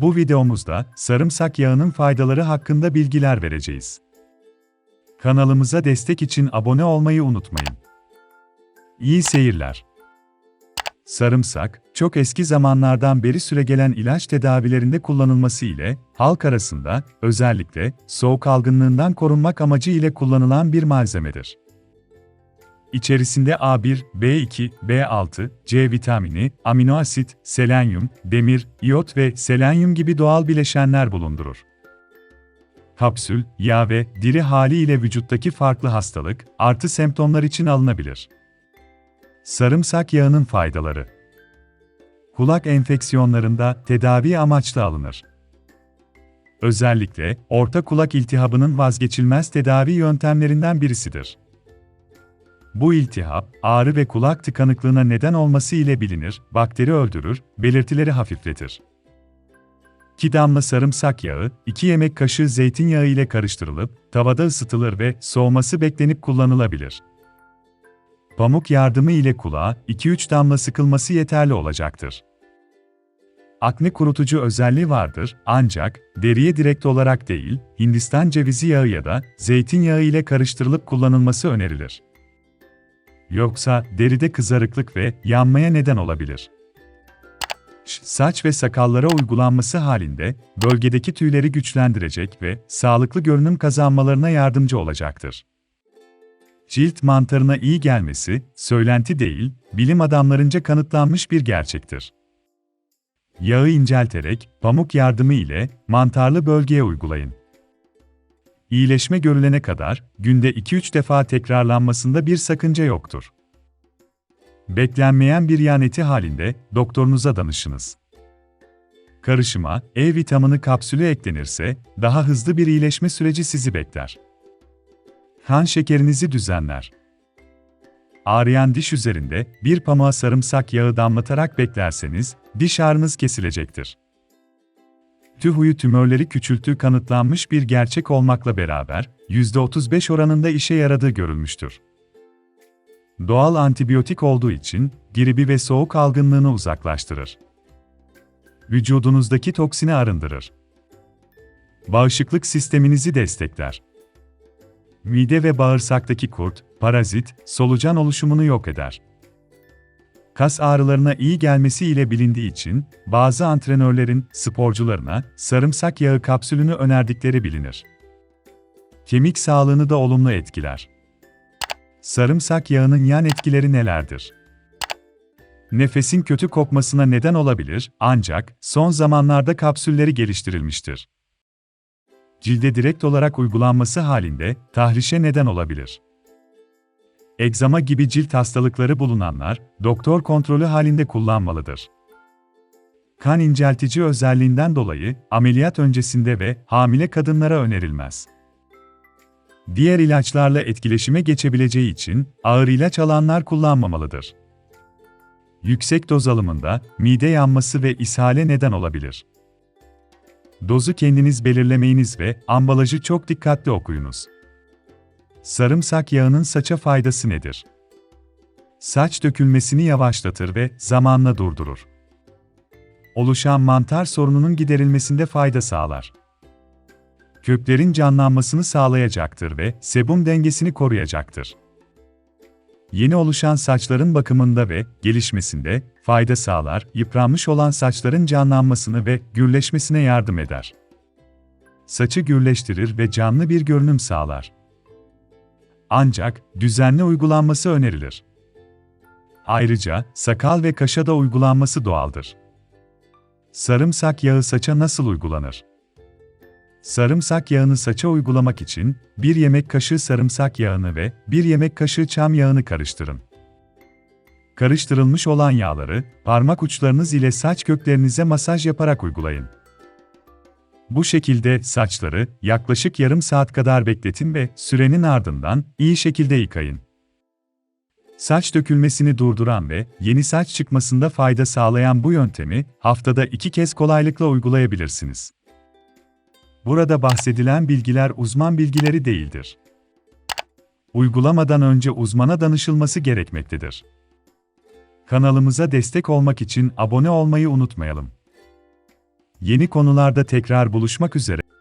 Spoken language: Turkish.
Bu videomuzda sarımsak yağının faydaları hakkında bilgiler vereceğiz. Kanalımıza destek için abone olmayı unutmayın. İyi seyirler. Sarımsak, çok eski zamanlardan beri süregelen ilaç tedavilerinde kullanılması ile halk arasında özellikle soğuk algınlığından korunmak amacı ile kullanılan bir malzemedir. İçerisinde A1, B2, B6, C vitamini, amino asit, selenyum, demir, iot ve selenyum gibi doğal bileşenler bulundurur. Kapsül, yağ ve diri hali ile vücuttaki farklı hastalık, artı semptomlar için alınabilir. Sarımsak yağının faydaları Kulak enfeksiyonlarında tedavi amaçlı alınır. Özellikle orta kulak iltihabının vazgeçilmez tedavi yöntemlerinden birisidir. Bu iltihap, ağrı ve kulak tıkanıklığına neden olması ile bilinir, bakteri öldürür, belirtileri hafifletir. 2 damla sarımsak yağı, 2 yemek kaşığı zeytinyağı ile karıştırılıp, tavada ısıtılır ve soğuması beklenip kullanılabilir. Pamuk yardımı ile kulağa 2-3 damla sıkılması yeterli olacaktır. Akne kurutucu özelliği vardır ancak deriye direkt olarak değil, Hindistan cevizi yağı ya da zeytinyağı ile karıştırılıp kullanılması önerilir. Yoksa deride kızarıklık ve yanmaya neden olabilir. Saç ve sakallara uygulanması halinde bölgedeki tüyleri güçlendirecek ve sağlıklı görünüm kazanmalarına yardımcı olacaktır. Cilt mantarına iyi gelmesi, söylenti değil, bilim adamlarınca kanıtlanmış bir gerçektir. Yağı incelterek, pamuk yardımı ile mantarlı bölgeye uygulayın. İyileşme görülene kadar, günde 2-3 defa tekrarlanmasında bir sakınca yoktur. Beklenmeyen bir yan eti halinde, doktorunuza danışınız. Karışıma, E vitamini kapsülü eklenirse, daha hızlı bir iyileşme süreci sizi bekler. Kan şekerinizi düzenler. Ağrıyan diş üzerinde bir pamuğa sarımsak yağı damlatarak beklerseniz, diş ağrınız kesilecektir. TÜHÜ'yü tümörleri küçülttüğü kanıtlanmış bir gerçek olmakla beraber, %35 oranında işe yaradığı görülmüştür. Doğal antibiyotik olduğu için, gribi ve soğuk algınlığını uzaklaştırır. Vücudunuzdaki toksini arındırır. Bağışıklık sisteminizi destekler. Mide ve bağırsaktaki kurt, parazit, solucan oluşumunu yok eder. Kas ağrılarına iyi gelmesi ile bilindiği için, bazı antrenörlerin sporcularına sarımsak yağı kapsülünü önerdikleri bilinir. Kemik sağlığını da olumlu etkiler. Sarımsak yağının yan etkileri nelerdir? Nefesin kötü kokmasına neden olabilir, ancak son zamanlarda kapsülleri geliştirilmiştir. Cilde direkt olarak uygulanması halinde tahrişe neden olabilir. Egzama gibi cilt hastalıkları bulunanlar, doktor kontrolü halinde kullanmalıdır. Kan inceltici özelliğinden dolayı ameliyat öncesinde ve hamile kadınlara önerilmez. Diğer ilaçlarla etkileşime geçebileceği için ağır ilaç alanlar kullanmamalıdır. Yüksek doz alımında mide yanması ve ishale neden olabilir. Dozu kendiniz belirlemeyiniz ve ambalajı çok dikkatli okuyunuz. Sarımsak yağının saça faydası nedir? Saç dökülmesini yavaşlatır ve zamanla durdurur. Oluşan mantar sorununun giderilmesinde fayda sağlar. Köklerin canlanmasını sağlayacaktır ve sebum dengesini koruyacaktır. Yeni oluşan saçların bakımında ve gelişmesinde fayda sağlar, yıpranmış olan saçların canlanmasını ve gürleşmesine yardım eder. Saçı gürleştirir ve canlı bir görünüm sağlar. Ancak düzenli uygulanması önerilir. Ayrıca sakal ve kaşa da uygulanması doğaldır. Sarımsak yağı saça nasıl uygulanır? Sarımsak yağını saça uygulamak için 1 yemek kaşığı sarımsak yağını ve 1 yemek kaşığı çam yağını karıştırın. Karıştırılmış olan yağları parmak uçlarınız ile saç köklerinize masaj yaparak uygulayın. Bu şekilde saçları yaklaşık yarım saat kadar bekletin ve sürenin ardından iyi şekilde yıkayın. Saç dökülmesini durduran ve yeni saç çıkmasında fayda sağlayan bu yöntemi haftada iki kez kolaylıkla uygulayabilirsiniz. Burada bahsedilen bilgiler uzman bilgileri değildir. Uygulamadan önce uzmana danışılması gerekmektedir. Kanalımıza destek olmak için abone olmayı unutmayalım. Yeni konularda tekrar buluşmak üzere.